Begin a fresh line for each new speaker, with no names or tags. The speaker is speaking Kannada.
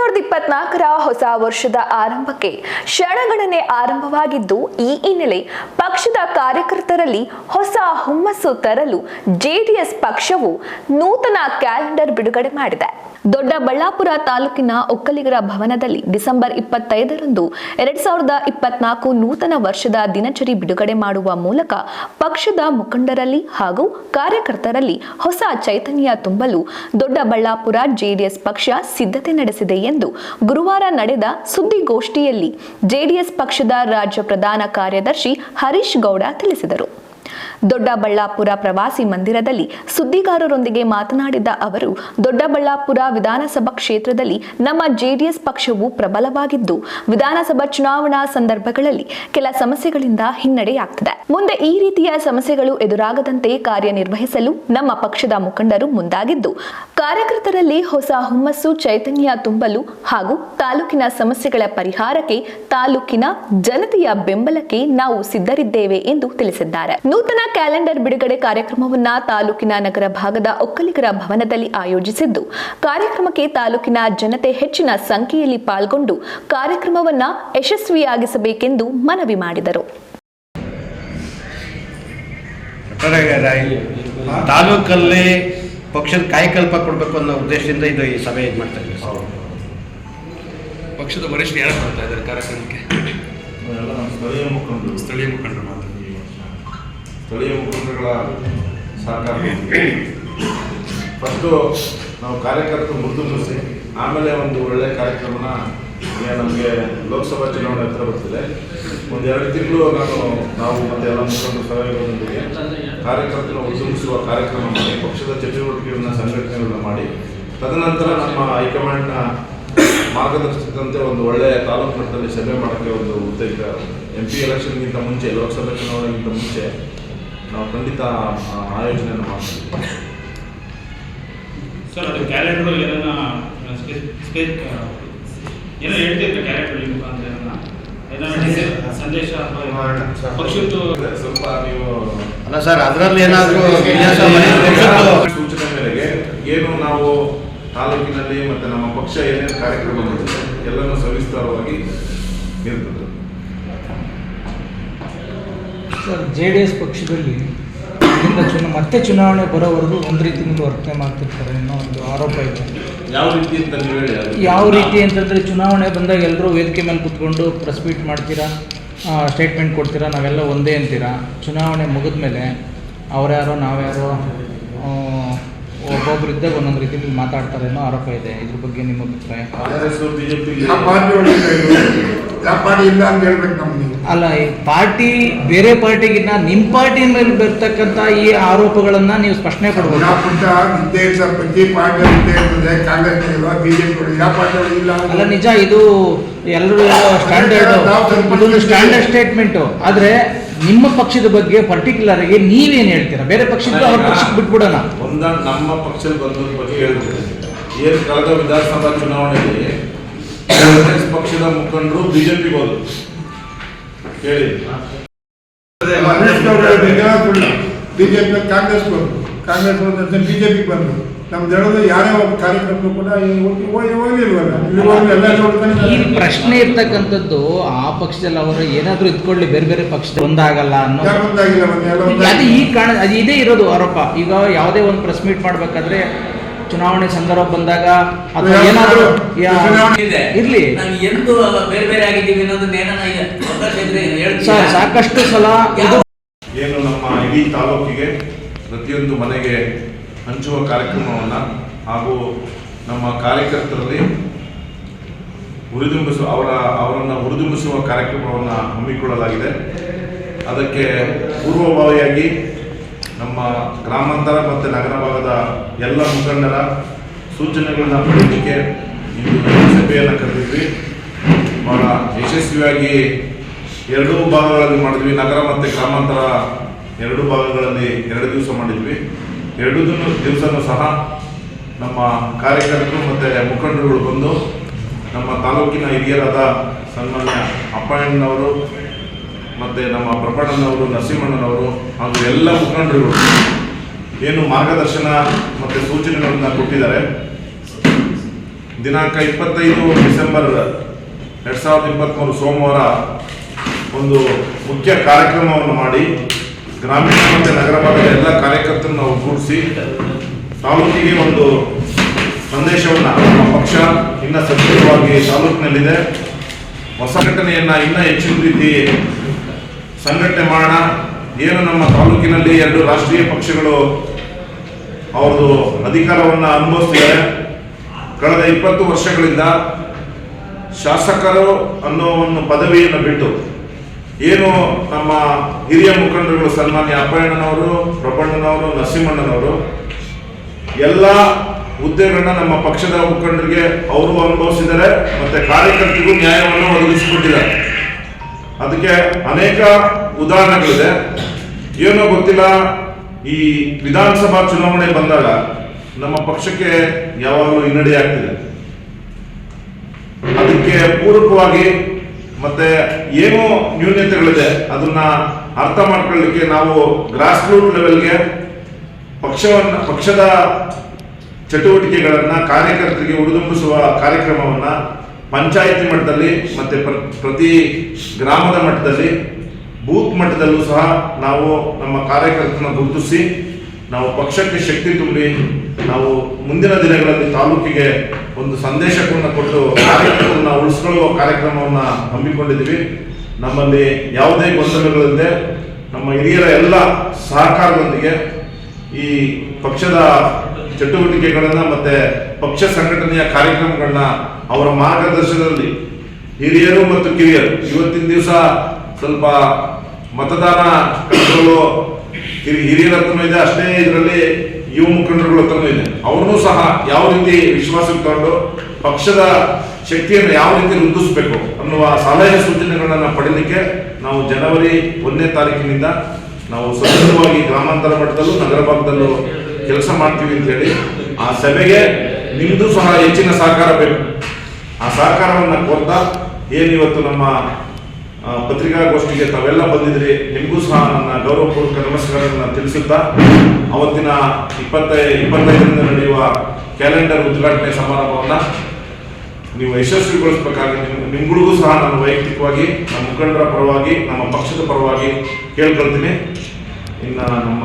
ಸಾವಿರದ ಇಪ್ಪತ್ನಾಲ್ಕರ ಹೊಸ ವರ್ಷದ ಆರಂಭಕ್ಕೆ ಕ್ಷಣಗಣನೆ ಆರಂಭವಾಗಿದ್ದು, ಈ ಹಿನ್ನೆಲೆ ಪಕ್ಷದ ಕಾರ್ಯಕರ್ತರಲ್ಲಿ ಹೊಸ ಹುಮ್ಮಸ್ಸು ತರಲು ಜೆಡಿಎಸ್ ಪಕ್ಷವು ನೂತನ ಕ್ಯಾಲೆಂಡರ್ ಬಿಡುಗಡೆ ಮಾಡಿದೆ. ದೊಡ್ಡಬಳ್ಳಾಪುರ ತಾಲೂಕಿನ ಒಕ್ಕಲಿಗರ ಭವನದಲ್ಲಿ ಡಿಸೆಂಬರ್ ಇಪ್ಪತ್ತೈದರಂದು ಎರಡ್ ಸಾವಿರದ ಇಪ್ಪತ್ನಾಲ್ಕು ನೂತನ ವರ್ಷದ ದಿನಚರಿ ಬಿಡುಗಡೆ ಮಾಡುವ ಮೂಲಕ ಪಕ್ಷದ ಮುಖಂಡರಲ್ಲಿ ಹಾಗೂ ಕಾರ್ಯಕರ್ತರಲ್ಲಿ ಹೊಸ ಚೈತನ್ಯ ತುಂಬಲು ದೊಡ್ಡಬಳ್ಳಾಪುರ ಜೆಡಿಎಸ್ ಪಕ್ಷ ಸಿದ್ಧತೆ ನಡೆಸಿದೆ ಎಂದು ಗುರುವಾರ ನಡೆದ ಸುದ್ದಿಗೋಷ್ಠಿಯಲ್ಲಿ ಜೆಡಿಎಸ್ ಪಕ್ಷದ ರಾಜ್ಯ ಪ್ರಧಾನ ಕಾರ್ಯದರ್ಶಿ ಹರೀಶ್ ಗೌಡ ತಿಳಿಸಿದರು. ದೊಡ್ಡಬಳ್ಳಾಪುರ ಪ್ರವಾಸಿ ಮಂದಿರದಲ್ಲಿ ಸುದ್ದಿಗಾರರೊಂದಿಗೆ ಮಾತನಾಡಿದ ಅವರು, ದೊಡ್ಡಬಳ್ಳಾಪುರ ವಿಧಾನಸಭಾ ಕ್ಷೇತ್ರದಲ್ಲಿ ನಮ್ಮ ಜೆಡಿಎಸ್ ಪಕ್ಷವು ಪ್ರಬಲವಾಗಿದ್ದು, ವಿಧಾನಸಭಾ ಚುನಾವಣಾ ಸಂದರ್ಭಗಳಲ್ಲಿ ಕೆಲ ಸಮಸ್ಯೆಗಳಿಂದ ಹಿನ್ನಡೆಯಾಗ್ತದೆ. ಮುಂದೆ ಈ ರೀತಿಯ ಸಮಸ್ಯೆಗಳು ಎದುರಾಗದಂತೆ ಕಾರ್ಯನಿರ್ವಹಿಸಲು ನಮ್ಮ ಪಕ್ಷದ ಮುಖಂಡರು ಮುಂದಾಗಿದ್ದು, ಕಾರ್ಯಕರ್ತರಲ್ಲಿ ಹೊಸ ಹುಮ್ಮಸ್ಸು, ಚೈತನ್ಯ ತುಂಬಲು ಹಾಗೂ ತಾಲೂಕಿನ ಸಮಸ್ಯೆಗಳ ಪರಿಹಾರಕ್ಕೆ, ತಾಲೂಕಿನ ಜನತೆಯ ಬೆಂಬಲಕ್ಕೆ ನಾವು ಸಿದ್ಧರಿದ್ದೇವೆ ಎಂದು ತಿಳಿಸಿದ್ದಾರೆ. ನೂತನ ಕ್ಯಾಲೆಂಡರ್ ಬಿಡುಗಡೆ ಕಾರ್ಯಕ್ರಮವನ್ನ ತಾಲೂಕಿನ ನಗರ ಭಾಗದ ಒಕ್ಕಲಿಗರ ಭವನದಲ್ಲಿ ಆಯೋಜಿಸಿದ್ದು ಕಾರ್ಯಕ್ರಮಕ್ಕೆ ತಾಲೂಕಿನ ಜನತೆ ಹೆಚ್ಚಿನ ಸಂಖ್ಯೆಯಲ್ಲಿ ಪಾಲ್ಗೊಂಡು ಕಾರ್ಯಕ್ರಮವನ್ನ ಯಶಸ್ವಿಯಾಗಿಸಬೇಕೆಂದು ಮನವಿ ಮಾಡಿದರು.
ತಾಲೂಕಲ್ಲಿ ಪಕ್ಷದ ಕಾಯಕಲ್ಪ ಕೊಡಬೇಕು ಅನ್ನೋ ಉದ್ದೇಶದಿಂದ ಇದು ಈ ಸಭೆ ಇದು ಮಾಡ್ತಾ ಇದ್ದೀವಿ
ಪಕ್ಷದ ವರಿಷ್ಠ ಯಾರು ಮಾಡ್ತಾ ಇದ್ದಾರೆ ಕಾರ್ಯಕ್ರಮಕ್ಕೆ?
ಸ್ಥಳೀಯ ಮುಖಂಡರು.
ಸ್ಥಳೀಯ ಮುಖಂಡರು
ಸ್ಥಳೀಯ ಮುಖಂಡರುಗಳ ಸಹಕಾರ ಫಸ್ಟು ನಾವು ಕಾರ್ಯಕರ್ತರು ಮುರಿದುಂಬಿಸಿ ಆಮೇಲೆ ಒಂದು ಒಳ್ಳೆ ಕಾರ್ಯಕ್ರಮನ ನಮಗೆ ಲೋಕಸಭಾ ಚುನಾವಣೆ ಹತ್ರ ಬರ್ತದೆ. ಒಂದು ಎರಡು ತಿಂಗಳು ನಾನು ನಾವು ಮತ್ತೆ ಎಲ್ಲ ಮುಖಂಡರು ಸಹಯೋಗದೊಂದಿಗೆ ಕಾರ್ಯಕರ್ತನ ಉದ್ಯಮಿಸುವ ಕಾರ್ಯಕ್ರಮ ಮಾಡಿ, ಪಕ್ಷದ ಚಟುವಟಿಕೆಗಳನ್ನ, ಸಂಘಟನೆಗಳನ್ನ ಮಾಡಿ, ತದನಂತರ ನಮ್ಮ ಹೈಕಮಾಂಡ್ನ ಮಾರ್ಗದರ್ಶಕದಂತೆ ಒಂದು ಒಳ್ಳೆಯ ತಾಲೂಕು ಮಟ್ಟದಲ್ಲಿ ಸಭೆ ಮಾಡೋಕ್ಕೆ ಒಂದು ಉದ್ದೇಶ. ಎಂ ಪಿ ಎಲೆಕ್ಷನ್ಗಿಂತ ಮುಂಚೆ, ಲೋಕಸಭೆ ಚುನಾವಣೆಗಿಂತ ಮುಂಚೆ ನಾವು ಖಂಡಿತ ಆಯೋಜನೆಯನ್ನು ಮಾಡ್ತೀವಿ.
ಸರ್ ಅದು ಕ್ಯಾಲೆಂಡರ್ ಏನನ್ನ ಏನೋ ಹೇಳ್ತಿದ್ರೆ ಕ್ಯಾಲೆಂಡರ್ ಮುಖಾಂತರ ಸಂದೇಶ.
ಸ್ವಲ್ಪ ನೀವು
ಅಲ್ಲ ಸರ್ ಅದರಲ್ಲಿ ಏನಾದರೂ
ಸೂಚನೆ ಮೇರೆಗೆ ಏನು ನಾವು ತಾಲೂಕಿನಲ್ಲಿ ಮತ್ತೆ ನಮ್ಮ ಪಕ್ಷ ಏನೇನು ಕಾರ್ಯಕ್ರಮ ಎಲ್ಲನೂ ಸವಿಸ್ತಾರವಾಗಿ ಇರ್ತದೆ.
ಸರ್ ಜೆ ಡಿ ಎಸ್ ಪಕ್ಷದಲ್ಲಿ ಇದರಿಂದ ಚುನ ಮತ್ತೆ ಚುನಾವಣೆ ಬರೋವರೆಗೂ ಒಂದು ರೀತಿಯಿಂದ ವರ್ತನೆ ಮಾಡ್ತಿರ್ತಾರೆ ಅನ್ನೋ ಒಂದು ಆರೋಪ ಇದೆ
ಯಾವ ರೀತಿ ಅಂತ ನೀವು ಹೇಳಿ ಅದು.
ಯಾವ ರೀತಿ ಅಂತಂದರೆ ಚುನಾವಣೆ ಬಂದಾಗ ಎಲ್ಲರೂ ವೇದಿಕೆ ಮೇಲೆ ಕುತ್ಕೊಂಡು ಪ್ರೆಸ್ ಮೀಟ್ ಮಾಡ್ತೀರಾ ಸ್ಟೇಟ್ಮೆಂಟ್ ಕೊಡ್ತೀರಾ ನಾವೆಲ್ಲ ಒಂದೇ ಅಂತೀರಾ ಚುನಾವಣೆ ಮುಗಿದ ಮೇಲೆ ಅವ್ರ್ಯಾರೋ ನಾವ್ಯಾರೋ ಆ, ಒಬ್ಬೊಬ್ರು ಇದ್ದಾಗ ಒಂದೊಂದು ರೀತಿಯಲ್ಲಿ ಮಾತಾಡ್ತಾರೆ ಅನ್ನೋ ಆರೋಪ ಇದೆ. ಇದ್ರ ಬಗ್ಗೆ ನಿಮ್ಮ ಅಭಿಪ್ರಾಯ?
ಯಾವ ಯಾವ ಇಲ್ಲ ಅಂತ ಹೇಳ್ಬೇಕು ನಮ್ಗೆ.
ಅಲ್ಲ ಈ ಪಾರ್ಟಿ ಬೇರೆ ಪಾರ್ಟಿಗಿನ್ನ ನಿಮ್ಮ ಪಾರ್ಟಿ ಮೇಲೆ ಬರ್ತಕ್ಕಂಥ ಈ ಆರೋಪಗಳನ್ನ ನೀವು ಸ್ಪಷ್ಟನೆ ಕೊಡ್ಬೋದು.
ನಾವು ಪುಟ್ಟ ಪ್ರತಿ ಪಾರ್ಟಿ ಇದ್ದೇ ಇರ್ತದೆ ಕಾಂಗ್ರೆಸ್ ಇಲ್ವಾ ಬಿಜೆಪಿ ಯಾವ ಪಾರ್ಟಿ ಇಲ್ಲ
ಅಲ್ಲ ನಿಜ ಇದು ಎಲ್ಲರೂ ಸ್ಟ್ಯಾಂಡರ್ಡ್ ಇದೊಂದು ಸ್ಟ್ಯಾಂಡರ್ಡ್ ಸ್ಟೇಟ್ಮೆಂಟು ಆದ್ರೆ ನಿಮ್ಮ ಪಕ್ಷದ ಬಗ್ಗೆ ಪರ್ಟಿಕ್ಯುಲರ್ ಆಗಿ ನೀವೇನ್ ಹೇಳ್ತೀರಾ? ಬೇರೆ ಪಕ್ಷದ ಅವ್ರ ಪಕ್ಷಕ್ಕೆ ಬಿಟ್ಬಿಡೋಣ.
ಒಂದ ನಮ್ಮ ಪಕ್ಷದ ಬಂಧುದ ಬಗ್ಗೆ ಹೇಳ್ಬಿಟ್ಟಿದೆ ಏನು ಕಳೆದ ವಿಧಾನಸಭಾ ಚುನಾವಣೆಯಲ್ಲಿ ಕಾಂಗ್ರೆಸ್ ಪಕ್ಷದ ಮುಖಂಡರು ಬಿಜೆಪಿ ಹೋದ್ರು. ಹೇಳಿ.
ಬಿಜೆಪಿ ಕಾಂಗ್ರೆಸ್ ಬಂದು ಕಾಂಗ್ರೆಸ್ ಬಂದಂತೆ ಬಿಜೆಪಿ ಬಂದು ನಮ್ದು ದಳದ ಯಾರೇ ಒಬ್ಬ ಕಾರ್ಯಕ್ರಮ ಕೂಡ ಹೋಗಿ ಹೋಗ್ಲಿಲ್ವಲ್ಲ ಇಲ್ಲಿ ಹೋಗಿ
ಈ ಪ್ರಶ್ನೆ ಇರ್ತಕ್ಕಂಥದ್ದು ಆ ಪಕ್ಷದಲ್ಲಿ ಅವರು ಏನಾದ್ರೂ ಇದ್ಕೊಳ್ಳಿ ಬೇರೆ ಬೇರೆ ಪಕ್ಷ ಒಂದಾಗಲ್ಲ ಅನ್ನೋ ಅದು ಈ ಕಾರಣ ಅದು ಇದೇ ಇರೋದು ಆರೋಪ. ಈಗ ಯಾವುದೇ ಒಂದು ಪ್ರೆಸ್ ಮೀಟ್ ಮಾಡ್ಬೇಕಾದ್ರೆ ಚುನಾವಣೆ ಸಂದರ್ಭ ಬಂದಾಗ ಅಥವಾ ಏನಾದರೂ
ಇರಲಿ
ಇದೆ.
ಇರ್ಲಿ.
ನಾವು ಎಂದು ಬೇರೆ ಬೇರೆ ಆಗಿದ್ದೀವಿ ಅನ್ನೋದನ್ನ
ಸಾಕಷ್ಟು ಸಲ
ಏನು ನಮ್ಮ ಇಡೀ ತಾಲೂಕಿಗೆ ಪ್ರತಿಯೊಂದು ಮನೆಗೆ ಹಂಚುವ ಕಾರ್ಯಕ್ರಮವನ್ನು ಹಾಗೂ ನಮ್ಮ ಕಾರ್ಯಕರ್ತರಲ್ಲಿ ಹುರಿದುಂಬಿಸುವ ಅವರ, ಅವರನ್ನು ಹುರಿದುಂಬಿಸುವ ಕಾರ್ಯಕ್ರಮವನ್ನು ಹಮ್ಮಿಕೊಳ್ಳಲಾಗಿದೆ. ಅದಕ್ಕೆ ಪೂರ್ವಭಾವಿಯಾಗಿ ನಮ್ಮ ಗ್ರಾಮಾಂತರ ಮತ್ತು ನಗರ ಭಾಗದ ಎಲ್ಲ ಮುಖಂಡರ ಸೂಚನೆಗಳನ್ನ ಪಡೆಯಲಿಕ್ಕೆ ಇಂದು ಸಭೆಯನ್ನು ಕರೆದಿದ್ವಿ. ಬಹಳ ಯಶಸ್ವಿಯಾಗಿ ಎರಡೂ ಭಾಗಗಳಲ್ಲಿ ಮಾಡಿದ್ವಿ. ನಗರ ಮತ್ತು ಗ್ರಾಮಾಂತರ ಎರಡು ಭಾಗಗಳಲ್ಲಿ ಎರಡು ದಿವಸ ಮಾಡಿದ್ವಿ. ಎರಡು ದಿನ ದಿವಸನೂ ಸಹ ನಮ್ಮ ಕಾರ್ಯಕರ್ತರು ಮತ್ತು ಮುಖಂಡರುಗಳು ಬಂದು ನಮ್ಮ ತಾಲೂಕಿನ ಹಿರಿಯರಾದ ಸನ್ಮಾನ್ಯ ಅಪ್ಪಣ್ಣನವರು ಮತ್ತು ನಮ್ಮ ಪ್ರಪಣ್ಣನವರು ನರಸಿಂಹಣ್ಣನವರು ಹಾಗೂ ಎಲ್ಲ ಮುಖಂಡರುಗಳು ಏನು ಮಾರ್ಗದರ್ಶನ ಮತ್ತು ಸೂಚನೆಗಳನ್ನು ಕೊಟ್ಟಿದ್ದಾರೆ. ದಿನಾಂಕ ಇಪ್ಪತ್ತೈದು ಡಿಸೆಂಬರ್ ಎರಡು ಸಾವಿರದ ಇಪ್ಪತ್ತ್ಮೂರು ಸೋಮವಾರ ಒಂದು ಮುಖ್ಯ ಕಾರ್ಯಕ್ರಮವನ್ನು ಮಾಡಿ ಗ್ರಾಮೀಣ ಮತ್ತು ನಗರ ಭಾಗದ ಎಲ್ಲ ಕಾರ್ಯಕರ್ತರನ್ನು ಕೂಡಿಸಿ ತಾಲೂಕಿಗೆ ಒಂದು ಸಂದೇಶವನ್ನು ನಮ್ಮ ಪಕ್ಷ ಇನ್ನೂ ಸಕ್ರಿಯವಾಗಿ ತಾಲೂಕಿನಲ್ಲಿದೆ. ಹೊಸ ಘಟನೆಯನ್ನು ಇನ್ನೂ ಹೆಚ್ಚಿನ ರೀತಿ ಸಂಘಟನೆ ಮಾಡೋಣ. ಏನು ನಮ್ಮ ತಾಲೂಕಿನಲ್ಲಿ ಎರಡು ರಾಷ್ಟ್ರೀಯ ಪಕ್ಷಗಳು ಅವ್ರದ್ದು ಅಧಿಕಾರವನ್ನು ಅನುಭವಿಸ್ತಿದೆ ಕಳೆದ ಇಪ್ಪತ್ತು ವರ್ಷಗಳಿಂದ ಶಾಸಕರು ಅನ್ನೋ ಒಂದು ಪದವಿಯನ್ನು ಬಿಟ್ಟು ಏನು ನಮ್ಮ ಹಿರಿಯ ಮುಖಂಡರುಗಳು ಸನ್ಮಾನ್ಯ ಅಪ್ಪಣ್ಣನವರು ಪ್ರಬಣ್ಣನವರು ನರಸಿಂಹಣ್ಣನವರು, ಎಲ್ಲ ಹುದ್ದೆಗಳನ್ನ ನಮ್ಮ ಪಕ್ಷದ ಮುಖಂಡರಿಗೆ ಅವರು ಅನುಭವಿಸಿದ್ದಾರೆ, ಮತ್ತೆ ಕಾರ್ಯಕರ್ತರಿಗೂ ನ್ಯಾಯವನ್ನು ಒದಗಿಸಿಕೊಟ್ಟಿದ್ದಾರೆ. ಅದಕ್ಕೆ ಅನೇಕ ಉದಾಹರಣೆಗಳಿದೆ. ಏನೋ ಗೊತ್ತಿಲ್ಲ, ಈ ವಿಧಾನಸಭಾ ಚುನಾವಣೆ ಬಂದಾಗ ನಮ್ಮ ಪಕ್ಷಕ್ಕೆ ಯಾವಾಗಲೂ ಹಿನ್ನಡೆ ಆಗ್ತಿದೆ. ಅದಕ್ಕೆ ಪೂರಕವಾಗಿ ಮತ್ತೆ ಏನು ನ್ಯೂನತೆಗಳಿದೆ, ಅದನ್ನ ಅರ್ಥ ಮಾಡ್ಕೊಳ್ಳಿಕ್ಕೆ ನಾವು ಗ್ರಾಸ್ ರೂಟ್ ಲೆವೆಲ್ಗೆ ಪಕ್ಷವನ್ನ, ಪಕ್ಷದ ಚಟುವಟಿಕೆಗಳನ್ನ, ಕಾರ್ಯಕರ್ತರಿಗೆ ಉಡುದುಂಬಿಸುವ ಕಾರ್ಯಕ್ರಮವನ್ನ ಪಂಚಾಯಿತಿ ಮಟ್ಟದಲ್ಲಿ ಮತ್ತೆ ಪ್ರ- ಪ್ರತಿ ಗ್ರಾಮದ ಮಟ್ಟದಲ್ಲಿ, ಬೂತ್ ಮಟ್ಟದಲ್ಲೂ ಸಹ ನಾವು ನಮ್ಮ ಕಾರ್ಯಕರ್ತನ ಗುರುತಿಸಿ ನಾವು ಪಕ್ಷಕ್ಕೆ ಶಕ್ತಿ ತುಂಬಿ ನಾವು ಮುಂದಿನ ದಿನಗಳಲ್ಲಿ ತಾಲೂಕಿಗೆ ಒಂದು ಸಂದೇಶವನ್ನು ಕೊಟ್ಟು ಕಾರ್ಯಕ್ರಮವನ್ನು ಉಳಿಸ್ಕೊಳ್ಳುವ ಕಾರ್ಯಕ್ರಮವನ್ನು ಹಮ್ಮಿಕೊಂಡಿದ್ದೀವಿ. ನಮ್ಮಲ್ಲಿ ಯಾವುದೇ ಗೊಂದಲಗಳಿಲ್ಲದೆ ನಮ್ಮ ಹಿರಿಯರ ಎಲ್ಲ ಸಹಕಾರದೊಂದಿಗೆ ಈ ಪಕ್ಷದ ಚಟುವಟಿಕೆಗಳನ್ನು ಮತ್ತು ಪಕ್ಷ ಸಂಘಟನೆಯ ಕಾರ್ಯಕ್ರಮಗಳನ್ನ ಅವರ ಮಾರ್ಗದರ್ಶನದಲ್ಲಿ ಹಿರಿಯರು ಮತ್ತು ಕಿರಿಯರು, ಇವತ್ತಿನ ದಿವಸ ಸ್ವಲ್ಪ ಮತದಾನ ಹಿರಿಯರ ಹತ್ರನೂ ಇದೆ, ಅಷ್ಟೇ ಇದರಲ್ಲಿ ಯುವ ಮುಖಂಡರುಗಳ ಹತ್ರನೂ ಇದೆ. ಅವ್ರನ್ನೂ ಸಹ ಯಾವ ರೀತಿ ವಿಶ್ವಾಸ ತಗೊಂಡು ಪಕ್ಷದ ಶಕ್ತಿಯನ್ನು ಯಾವ ರೀತಿ ವೃದ್ಧಿಸಬೇಕು ಅನ್ನುವ ಸಲಹೆ ಸೂಚನೆಗಳನ್ನು ಪಡೀಲಿಕ್ಕೆ ನಾವು ಜನವರಿ ಒಂದನೇ ತಾರೀಕಿನಿಂದ ನಾವು ಸ್ವತಂತ್ರವಾಗಿ ಗ್ರಾಮಾಂತರ ಮಟ್ಟದಲ್ಲೂ ನಗರ ಭಾಗದಲ್ಲೂ ಕೆಲಸ ಮಾಡ್ತೀವಿ ಅಂತ ಹೇಳಿ ಆ ಸಭೆಗೆ ನಿಮ್ಮದು ಸಹ ಹೆಚ್ಚಿನ ಸಹಕಾರ ಬೇಕು. ಆ ಸಹಕಾರವನ್ನು ಕೊಡ್ತಾ ಏನಿವತ್ತು ನಮ್ಮ ಪತ್ರಿಕಾಗೋಷ್ಠಿಗೆ ತಾವೆಲ್ಲ ಬಂದಿದ್ರಿ. ನಿಮಗೂ ಸಹ ನನ್ನ ಗೌರವಪೂರ್ವಕ ನಮಸ್ಕಾರಗಳನ್ನು ತಿಳಿಸುತ್ತಾ, ಅವತ್ತಿನ ಇಪ್ಪತ್ತೈ, ಇಪ್ಪತ್ತೈದರಿಂದ ನಡೆಯುವ ಕ್ಯಾಲೆಂಡರ್ ಉದ್ಘಾಟನೆ ಸಮಾರಂಭವನ್ನು ನೀವು ಯಶಸ್ವಿಗೊಳಿಸಬೇಕಾಗಿ ನಿಮ್, ನಿಮ್ಗಳಿಗೂ ಸಹ ನಾನು ವೈಯಕ್ತಿಕವಾಗಿ, ನಮ್ಮ ಮುಖಂಡರ ಪರವಾಗಿ, ನಮ್ಮ ಪಕ್ಷದ ಪರವಾಗಿ ಕೇಳ್ಕೊಳ್ತೀನಿ. ಇನ್ನು ನಮ್ಮ